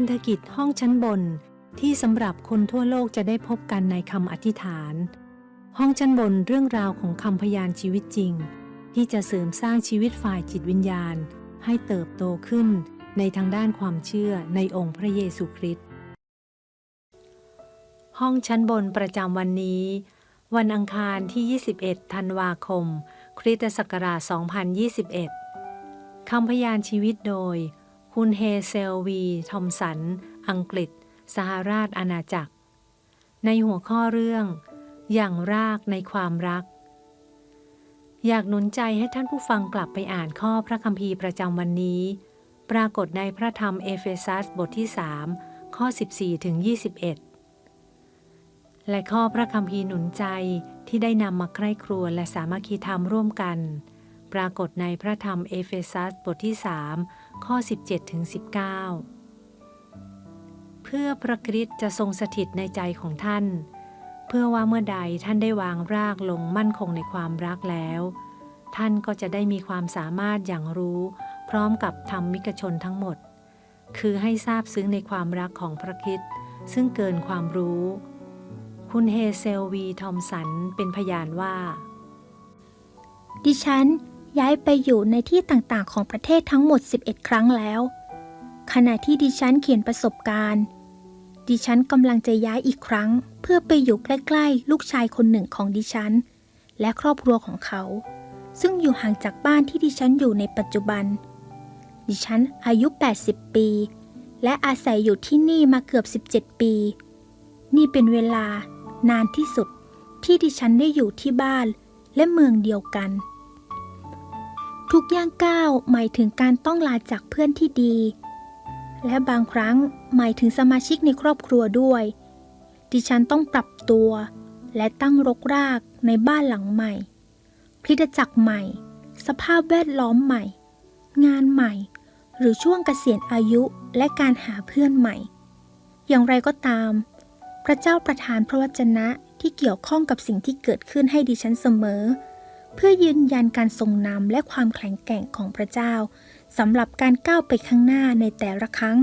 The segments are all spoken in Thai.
พันธกิจห้องชั้นบนที่สำหรับคนทั่วโลกจะได้พบกันในคำอธิษฐาน ห้องชั้นบนเรื่องราวของคำพยานชีวิตจริง ที่จะเสริมสร้างชีวิตฝ่ายจิตวิญญาณ ให้เติบโตขึ้นในทางด้านความเชื่อในองค์พระเยซูคริสต์ห้องชั้นบนประจำวันนี้ วันอังคารที่ 21 ธันวาคม คริสตศักราช 2021คำพยานชีวิตโดย คุณเฮเซลวีทอมสัน อังกฤษ สหราชอาณาจักร ในหัวข้อเรื่อง อย่างรากในความรัก อยากหนุนใจให้ท่านผู้ฟังกลับไปอ่านข้อพระคัมภีร์ประจำวันนี้ ปรากฏในพระธรรมเอเฟซัสบทที่3ข้อ 14ถึง21 และข้อพระคัมภีร์หนุนใจที่ได้นำมาใคร่ครวญและสามัคคีธรรมร่วมกัน ปรากฏในพระธรรมเอเฟซัสบทที่3 ข้อ 17ถึง19 เพื่อพระคริสต์จะทรงสถิตในใจของท่าน เพื่อว่าเมื่อใดท่านได้วางรากลงมั่นคงในความรักแล้ว ท่านก็จะได้มีความสามารถอย่างรู้พร้อมกับธรรมมิกชนทั้งหมด คือให้ทราบซึ้งในความรักของพระคริสต์ซึ่งเกินความรู้ คุณเฮเซลวี ทอมสันเป็นพยานว่า ดิฉัน ย้ายไปอยู่ในที่ต่างๆ ของประเทศทั้งหมด 11 ครั้งแล้ว ขณะที่ดิฉันเขียนประสบการณ์ ดิฉันกำลังจะย้ายอีกครั้ง เพื่อไปอยู่ใกล้ๆ ลูกชายคนหนึ่งของดิฉัน และครอบครัวของเขา ซึ่งอยู่ห่างจากบ้านที่ดิฉันอยู่ในปัจจุบัน ดิฉันอายุ 80 ปี และอาศัยอยู่ที่นี่มาเกือบ 17 ปี นี่เป็นเวลานานที่สุดที่ดิฉันได้อยู่ที่บ้านและเมืองเดียวกัน ทุกย่างก้าวหมายถึงการต้องลาจากเพื่อนที่ดี และบางครั้งหมายถึงสมาชิกในครอบครัวด้วย ดิฉันต้องปรับตัว และตั้งรกรากในบ้านหลังใหม่คริสตจักรใหม่ สภาพแวดล้อมใหม่ งานใหม่ หรือช่วงเกษียณอายุและการหาเพื่อนใหม่ อย่างไรก็ตาม พระเจ้าประทานพระวจนะที่เกี่ยวข้องกับสิ่งที่เกิดขึ้นให้ดิฉันเสมอ เพื่อยืนยันการทรงนำและความแข็งแกร่งของพระเจ้าสำหรับการก้าวไปข้างหน้าในแต่ละครั้ง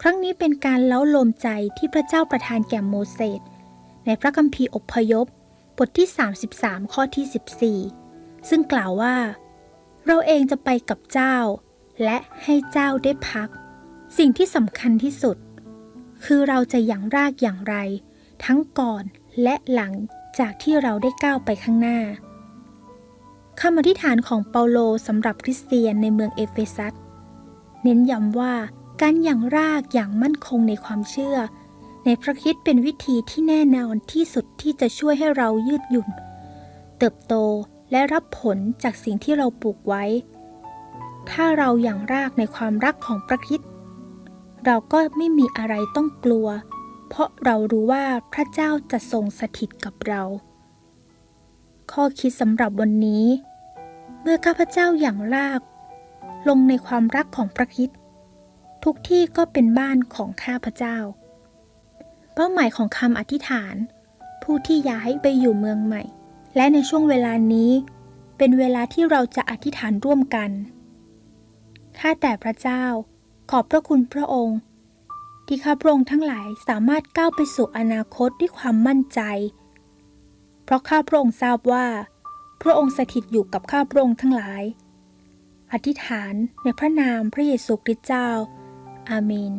ครั้งนี้เป็นการเล้าลมใจที่พระเจ้าประทานแก่โมเสสในพระคัมภีร์อพยพ บทที่ 33 ข้อที่ 14 ซึ่งกล่าวว่า เราเองจะไปกับเจ้า และให้เจ้าได้พัก สิ่งที่สำคัญที่สุด คือเราจะอย่างรากอย่างไร ทั้งก่อนและหลังจากที่เราได้ก้าวไปข้างหน้า คำอธิษฐานของเปาโลสำหรับคริสเตียนในเมืองเอเฟซัส เน้นย้ำว่าการอย่างรากอย่างมั่นคงในความเชื่อ ในพระคริสต์เป็นวิธีที่แน่นอนที่สุดที่จะช่วยให้เรายืดหยุ่น เติบโตและรับผลจากสิ่งที่เราปลูกไว้ ถ้าเราอย่างรากในความรักของพระคริสต์เราก็ไม่มีอะไรต้องกลัว เพราะเรารู้ว่าพระเจ้าจะทรงสถิตกับเรา ข้อคิดสำหรับวันนี้ เมื่อข้าพเจ้าอย่างรากลงในความรักของพระคริสต์ทุกที่ก็เป็นบ้านของข้าพเจ้า เป้าหมายของคำอธิษฐาน ผู้ที่ย้ายไปอยู่เมืองใหม่ และในช่วงเวลานี้ เป็นเวลาที่เราจะอธิษฐานร่วมกัน ข้าแต่พระเจ้า ขอบพระคุณพระองค์ ที่ข้าพระองค์ทั้งหลายสามารถก้าวไปสู่อนาคตด้วยความมั่นใจ เพราะข้าพระองค์ทราบว่า พระองค์สถิตอยู่กับข้าพระองค์ทั้งหลาย อธิษฐานในพระนามพระเยซูคริสต์เจ้า อาเมน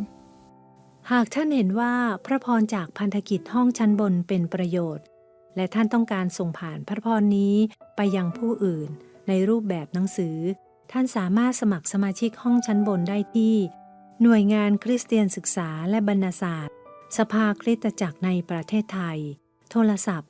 หากท่านเห็นว่าพระพรจากพันธกิจห้องชั้นบนเป็นประโยชน์ และท่านต้องการส่งผ่านพระพรนี้ไปยังผู้อื่น ในรูปแบบหนังสือ ท่านสามารถสมัครสมาชิกห้องชั้นบนได้ที่ หน่วยงานคริสเตียนศึกษาและบรรณศาสตร์ สภาคริสตจักรในประเทศไทย โทรศัพท์